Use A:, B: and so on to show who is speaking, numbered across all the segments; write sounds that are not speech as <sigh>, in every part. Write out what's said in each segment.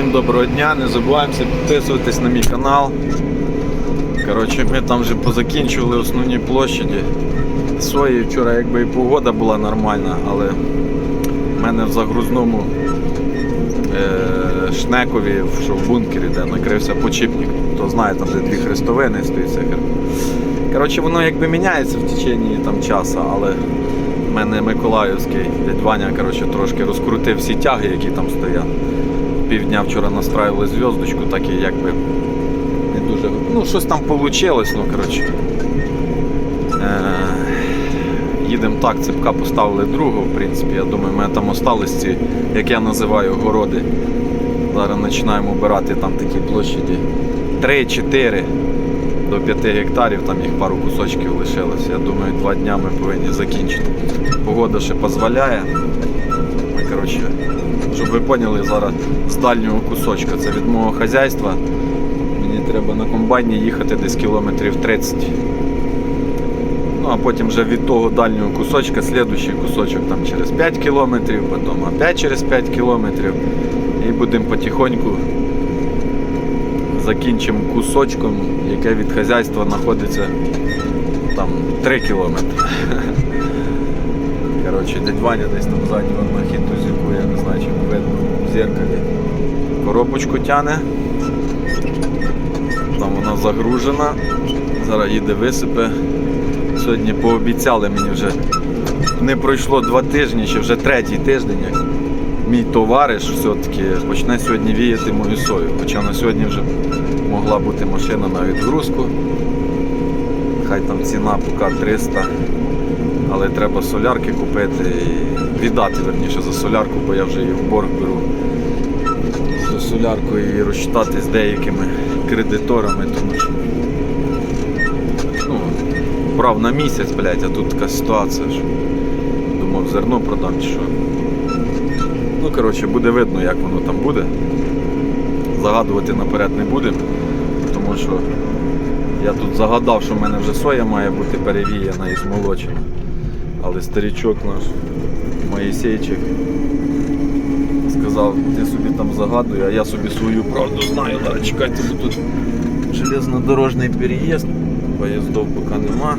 A: Всім доброго дня, не забуваємося підписуватись на мій канал. Коротше, ми там вже позакінчували основні площаді. Сої вчора якби і погода була нормальна, але в мене в загрузному е- шнекові, що в бункері, де накрився почіпник. Хто знає, там де дві хрестовини стоїть цехер. Коротше, воно якби міняється в течение там часу, але в мене Миколаївський дядь Ваня коротше, трошки розкрутив всі тяги, які там стоять. Півдня вчора настраювали зв'язочку, так і якби не дуже. Ну, щось там вийшло, ну коротше. Е, їдемо так, цепка поставили другу, в принципі. Я думаю, мене там остались ці, як я називаю, городи. Зараз починаємо обирати там такі площаді 3-4 до 5 гектарів, там їх пару кусочків лишилось. Я думаю, два дня ми повинні закінчити. Погода ще дозволяє. Ми, коротше, щоб ви поняли, зараз з дальнього кусочка. Це від мого хазяйства. Мені треба на комбайні їхати десь кілометрів 30. Ну а потім вже від того дальнього кусочка, слідуючий кусочок там через 5 кілометрів, потім опять через 5 кілометрів. І будемо потихоньку закінчимо кусочком, яке від хазяйства знаходиться там 3 кілометри. <laughs> Коротше, дядь Ваня десь там ззаді вон на хітузіку, я не знаю, чи видно в зеркалі. Коробочку тяне. Там вона загружена. Зараз їде висипе. Сьогодні пообіцяли мені вже. Не пройшло два тижні, чи вже третій тиждень, як мій товариш все-таки почне сьогодні віяти мою сою. Хоча на сьогодні вже могла бути машина на відгрузку. Хай там ціна поки 300 але треба солярки купити і віддати верніше за солярку, бо я вже її в борг беру за солярку і розчитати з деякими кредиторами, тому що ну, брав на місяць, блядь, а тут така ситуація, що думав зерно продам чи що. Ну, коротше, буде видно, як воно там буде. Загадувати наперед не будемо, тому що я тут загадав, що в мене вже соя має бути перевіяна і змолочена. Але старичок наш Моїсейчик сказав, ти собі там загадуй, а я собі свою правду знаю. Зараз чекайте, бо тут железнодорожний переїзд, поїздов поки нема.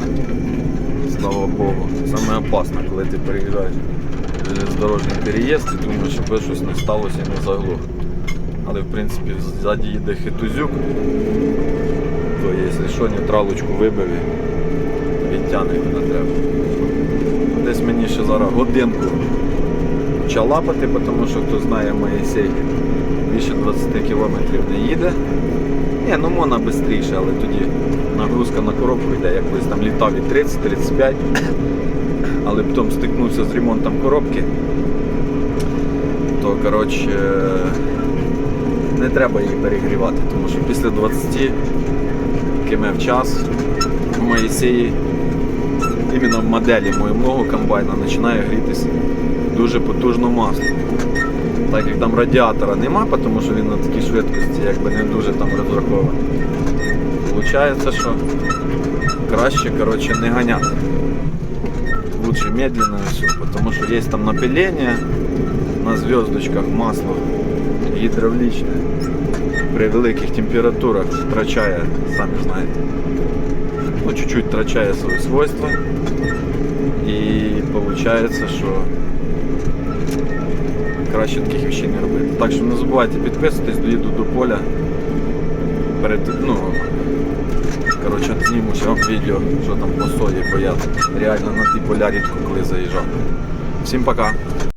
A: Слава Богу. Саме опасно, коли ти переїжджаєш железнодорожний переїзд і думаєш, щоб щось не сталося і не заглох. Але в принципі ззаді їде хитузюк, то якщо що, нейтралочку вибив і відтягне куди треба. Зараз годинку чалапати, тому що хто знає Моїсей більше 20 кілометрів не їде. Ні, ну можна швидше, але тоді нагрузка на коробку йде, я колись там літав і 30-35, <coughs> але потім стикнувся з ремонтом коробки, то коротше не треба її перегрівати, тому що після 20 км в час в Моїсеї іменно в моделі моєму комбайна починає грітися дуже потужно масло. Так як там радіатора нема, тому що він на такій швидкості якби не дуже там розрахований. Получається, що краще коротше, не ганяти. Лучше медленно все, тому що є там напилення на зв'язочках масло гідравлічне при великих температурах втрачає, самі знаєте ну, чуть-чуть втрачає свої свойства. І виходить, що краще таких вещей не робити. Так що не забувайте підписуватись, доїду до поля. Перед, ну, коротше, зніму ще вам відео, що там по сої, бо я реально на ті поля рідко коли заїжджав. Всім пока!